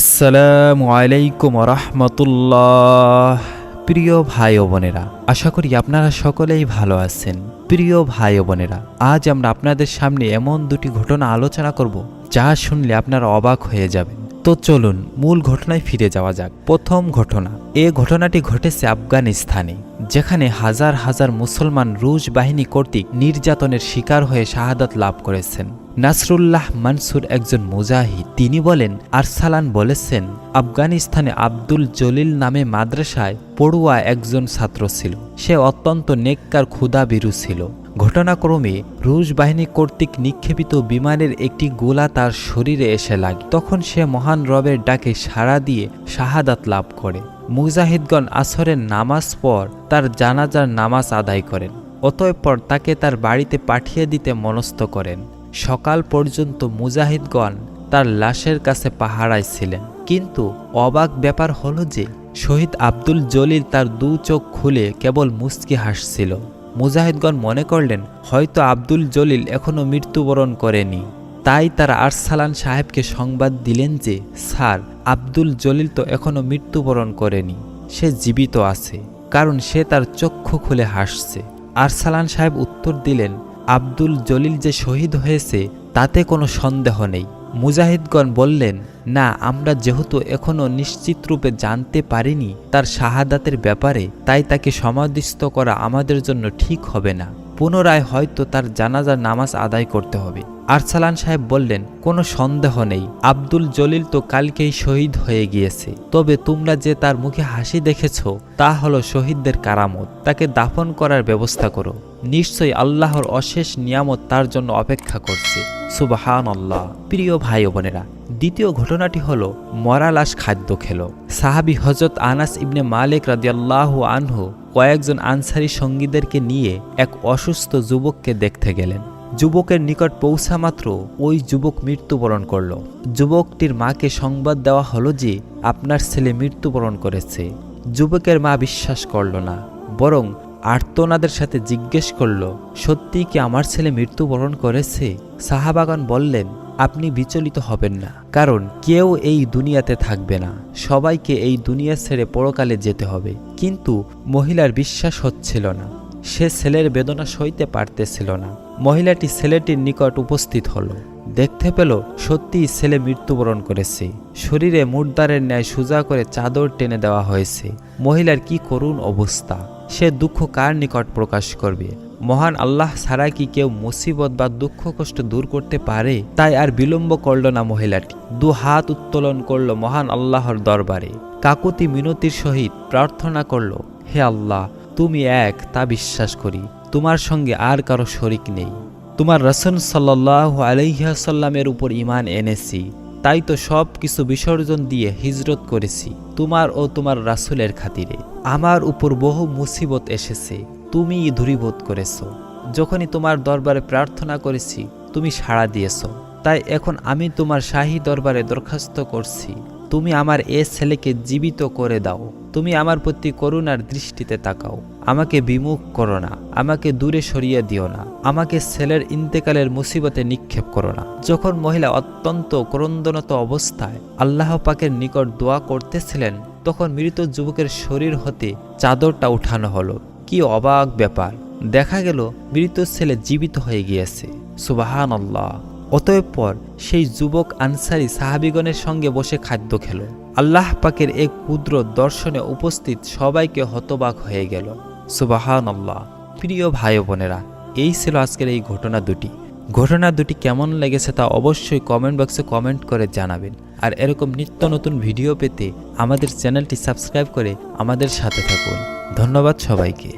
আসসালামু আলাইকুম রহমতুল্লাহ প্রিয় ভাই ও বোনেরা, আশা করি আপনারা সকলেই ভালো আছেন। প্রিয় ভাই ও বোনেরা, আজ আমরা আপনাদের সামনে এমন দুটি ঘটনা আলোচনা করব, যা শুনলে আপনারা অবাক হয়ে যাবেন। তো চলুন মূল ঘটনায় ফিরে যাওয়া যাক। প্রথম ঘটনা, এ ঘটনাটি ঘটেছে আফগানিস্তানে, যেখানে হাজার হাজার মুসলমান রুশ বাহিনী কর্তৃক নির্যাতনের শিকার হয়ে শাহাদাত লাভ করেছেন। নাসরুল্লাহ মানসুর একজন মুজাহিদ, তিনি বলেন, আরসালান বলেছেন, আফগানিস্তানে আব্দুল জলিল নামে মাদ্রাসায় পড়ুয়া একজন ছাত্র ছিল। সে অত্যন্ত নেককার ক্ষুদাবিরু ছিল। ঘটনাক্রমে রুশ বাহিনী কর্তৃক নিক্ষেপিত বিমানের একটি গোলা তার শরীরে এসে লাগে। তখন সে মহান রবের ডাকে সাড়া দিয়ে শাহাদাত লাভ করে। মুজাহিদগণ আসরের নামাজ পর তার জানাজার নামাজ আদায় করেন। অতঃপর তাকে তার বাড়িতে পাঠিয়ে দিতে মনস্থ করেন। সকাল পর্যন্ত মুজাহিদগণ তার লাশের কাছে পাহারায় ছিলেন। কিন্তু অবাক ব্যাপার হলো যে শহীদ আব্দুল জলিল তার দু চোখ খুলে কেবল মুস্কি হাসছিল। মুজাহিদগণ মনে করলেন, হয়তো আব্দুল জলিল এখনও মৃত্যুবরণ করেনি। তাই তারা আরসালান সাহেবকে সংবাদ দিলেন যে, স্যার, আব্দুল জলিল তো এখনও মৃত্যুবরণ করেনি, সে জীবিত আছে, কারণ সে তার চক্ষু খুলে হাসছে। আরসালান সাহেব উত্তর দিলেন, আব্দুল জলিল যে শহীদ হয়েছে, তাতে কোনো সন্দেহ নেই। মুজাহিদগণ বললেন, না, আমরা যেহেতু এখনও নিশ্চিত রূপে জানতে পারিনি তার শাহাদাতের ব্যাপারে, তাই তাকে সমাধিস্থ করা আমাদের জন্য ঠিক হবে না। পুনরায় হয়তো তার জানাজার নামাজ আদায় করতে হবে। আরসালান সাহেব বললেন, কোনো সন্দেহ নেই, আব্দুল জলিল তো কালকেই শহীদ হয়ে গিয়েছে। তবে তোমরা যে তার মুখে হাসি দেখেছ, তা হলো শহীদদের কারামত। তাকে দাফন করার ব্যবস্থা করো। নিশ্চয়ই আল্লাহর অশেষ নিয়ামত তার জন্য অপেক্ষা করছে। সুবাহান আল্লাহ প্রিয় ভাই বোনেরা, দ্বিতীয় ঘটনাটি হল মরা লাশ খাদ্য খেল। সাহাবি হজরত আনাস ইবনে মালিক রাদিয়াল্লাহু আনহু কয়েকজন আনসারি সঙ্গীদেরকে নিয়ে এক অসুস্থ যুবককে দেখতে গেলেন। যুবকের নিকট পৌঁছা মাত্র ওই যুবক মৃত্যুবরণ করল। যুবকটির মাকে সংবাদ দেওয়া হলো যে আপনার ছেলে মৃত্যুবরণ করেছে। যুবকের মা বিশ্বাস করল না, বরং আর্তনাদের সাথে জিজ্ঞেস করল সত্যি কি আমার ছেলে মৃত্যুবরণ করেছে? সাহাবাগান বললেন, আপনি বিচলিত হবেন না, কারণ কেউ এই দুনিয়াতে থাকবে না। সবাইকে এই দুনিয়া ছেড়ে পরকালে যেতে হবে। কিন্তু মহিলার বিশ্বাস হচ্ছিল না। সে ছেলের বেদনা সইতে পারতেছিল না। মহিলাটি ছেলেটির নিকট উপস্থিত হলো। দেখতে পেল, সত্যিই ছেলে মৃত্যুবরণ করেছে। শরীরে মুর্দারের ন্যায় সোজা করে চাদর টেনে দেওয়া হয়েছে। মহিলার কি করুণ অবস্থা। সে দুঃখ কার নিকট প্রকাশ করবে? মহান আল্লাহ ছাড়া কি কেউ মুসিবত বা দুঃখ কষ্ট দূর করতে পারে? তাই আর বিলম্ব করল না মহিলাটি। দু হাত উত্তোলন করল মহান আল্লাহর দরবারে। কাকুতি মিনতির সহিত প্রার্থনা করল, হে আল্লাহ তুমি এক, তা বিশ্বাস করি। তোমার সঙ্গে আর কারও শরিক নেই। তোমার রসুন সাল্লাহ আলহিহাসাল্লামের উপর ইমান এনেছি। তাই তো সব কিছু বিসর্জন দিয়ে হিজরত করেছি, তোমার ও তোমার রাসুলের খাতিরে। আমার উপর বহু মুসিবত এসেছে তুমি দূরীভূত করেছ। যখনই তোমার দরবারে প্রার্থনা করেছি, তুমি সাড়া দিয়েছ। তাই এখন আমি তোমার শাহী দরবারে দরখাস্ত করছি। তুমি আমার এ ছেলেকে জীবিত করে দাও। তুমি আমার প্রতি করুণার দৃষ্টিতে তাকাও। আমাকে বিমুখ করো না। আমাকে দূরে সরিয়ে দিও না। আমাকে ছেলের ইন্তেকালের মুসিবতে নিক্ষেপ করো না। যখন মহিলা অত্যন্ত ক্রন্দনত অবস্থায় আল্লাহ পাকের নিকট দোয়া করতেছিলেন, তখন মৃত যুবকের শরীর হতে চাদরটা উঠানো হলো। কি অবাক ব্যাপার। দেখা গেল মৃত ছেলে জীবিত হয়ে গিয়েছে। সুবাহান আল্লাহ অতঃপর সেই যুবক আনসারি সাহাবিগণের সঙ্গে বসে খাদ্য খেল। আল্লাহ পাকের এক ক্ষুদ্র দর্শনে উপস্থিত সবাইকে হতবাক হয়ে গেল। সুবাহান আল্লাহ প্রিয় ভাই বোনেরা, এই ছিল আজকের এই ঘটনা দুটি। ঘটনা দুটি কেমন লেগেছে তা অবশ্যই কমেন্ট বক্সে কমেন্ট করে জানাবেন। আর এরকম নিত্য নতুন ভিডিও পেতে আমাদের চ্যানেলটি সাবস্ক্রাইব করে আমাদের সাথে থাকুন। ধন্যবাদ সবাইকে।